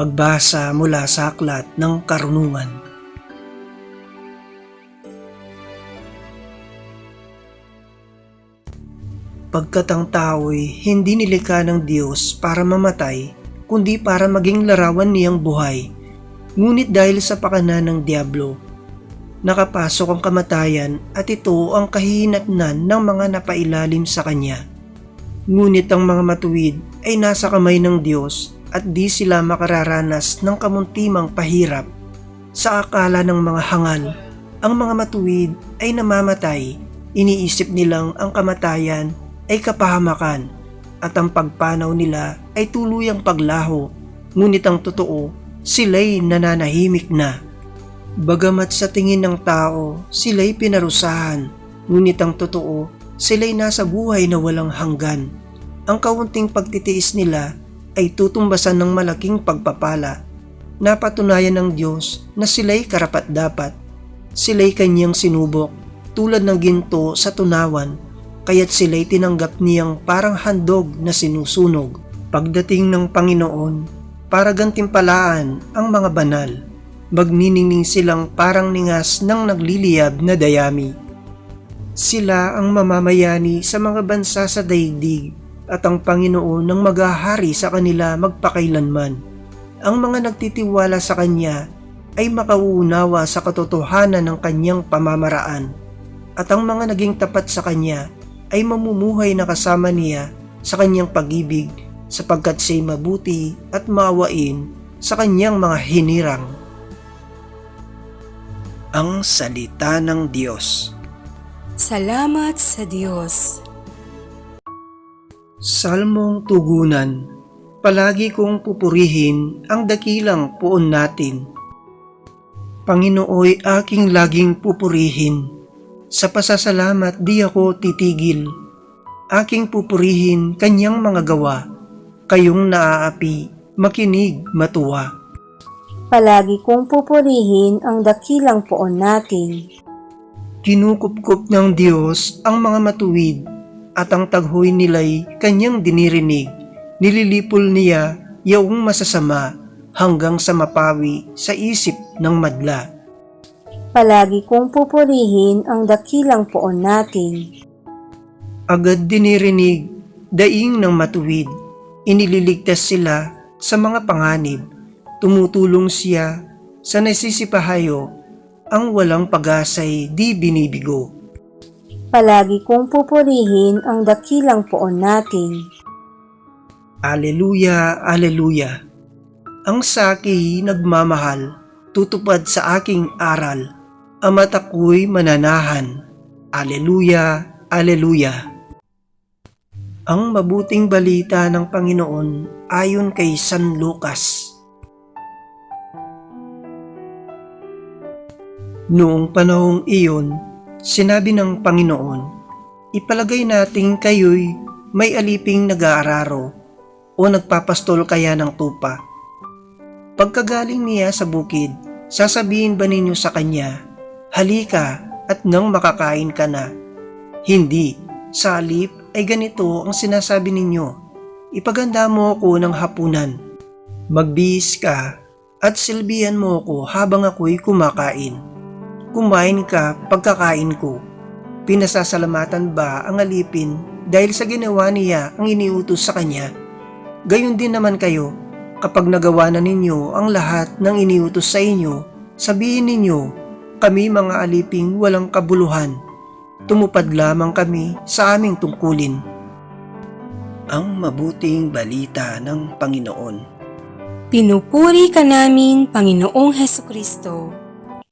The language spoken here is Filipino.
Pagbasa mula sa aklat ng karunungan. Pagkat ang tao'y hindi nilikha ng Diyos para mamatay, kundi para maging larawan niyang buhay. Ngunit dahil sa pakanan ng Diablo, nakapasok ang kamatayan at ito ang kahihinatnan ng mga napailalim sa Kanya. Ngunit ang mga matuwid ay nasa kamay ng Diyos at di sila makararanas ng kamuntimang pahirap. Sa akala ng mga hangal, ang mga matuwid ay namamatay, iniisip nilang ang kamatayan ay kapahamakan at ang pagpanaw nila ay tuluyang paglaho, ngunit ang totoo, sila'y nananahimik na. Bagamat sa tingin ng tao, sila'y pinarusahan, ngunit ang totoo, sila'y nasa buhay na walang hanggan. Ang kaunting pagtitiis nila ay tutumbasan ng malaking pagpapala. Napatunayan ng Diyos na sila'y karapat-dapat. Sila'y kanyang sinubok tulad ng ginto sa tunawan, kaya't sila'y tinanggap niyang parang handog na sinusunog. Pagdating ng Panginoon, para gantimpalaan ang mga banal, magniningning silang parang ningas ng nagliliyab na dayami. Sila ang mamamayani sa mga bansa sa daigdig at ang Panginoon ng maghahari sa kanila magpakailanman. Ang mga nagtitiwala sa Kanya ay makauunawa sa katotohanan ng Kanyang pamamaraan at ang mga naging tapat sa Kanya ay mamumuhay na kasama niya sa Kanyang pag-ibig sapagkat siya'y mabuti at maawain sa Kanyang mga hinirang. Ang Salita ng Diyos Salamat sa Diyos. Salmong Tugunan Palagi kong pupurihin ang dakilang puon natin. Panginooy aking laging pupurihin. Sa pasasalamat di ako titigil. Aking pupurihin kanyang mga gawa. Kayong naaapi, makinig, matuwa. Palagi kong pupurihin ang dakilang poon natin. Kinukupkup ng Diyos ang mga matuwid at ang taghoy nila'y kanyang dinirinig. Nililipol niya yaong masasama hanggang sa mapawi sa isip ng madla. Palagi kong pupurihin ang dakilang poon natin. Agad dinirinig, daing ng matuwid. Inililigtas sila sa mga panganib. Tumutulong siya sa nasisipahayo. Ang walang pag-asay di binibigo. Palagi kong pupurihin ang dakilang poon natin. Aleluya, Aleluya. Ang saki nagmamahal, tutupad sa aking aral. Ama't ako'y mananahan. Aleluya, Aleluya. Ang mabuting balita ng Panginoon ayon kay San Lucas. Noong panahong iyon, sinabi ng Panginoon, Ipalagay nating kayo'y may aliping nag-aararo o nagpapastol kaya ng tupa. Pagkagaling niya sa bukid, sasabihin ba ninyo sa kanya, Halika at nang makakain ka na? Hindi, sa alip ay ganito ang sinasabi ninyo, Ipaganda mo ako ng hapunan. Magbihis ka at silbihan mo ako habang ako'y kumakain. Kumain ka pagkakain ko. Pinasasalamatan ba ang alipin dahil sa ginawa niya ang iniutos sa kanya? Gayon din naman kayo, kapag nagawa na ninyo ang lahat ng iniutos sa inyo, sabihin ninyo, kami mga aliping walang kabuluhan. Tumupad lamang kami sa aming tungkulin. Ang mabuting balita ng Panginoon. Pinupuri ka namin, Panginoong Heso Kristo.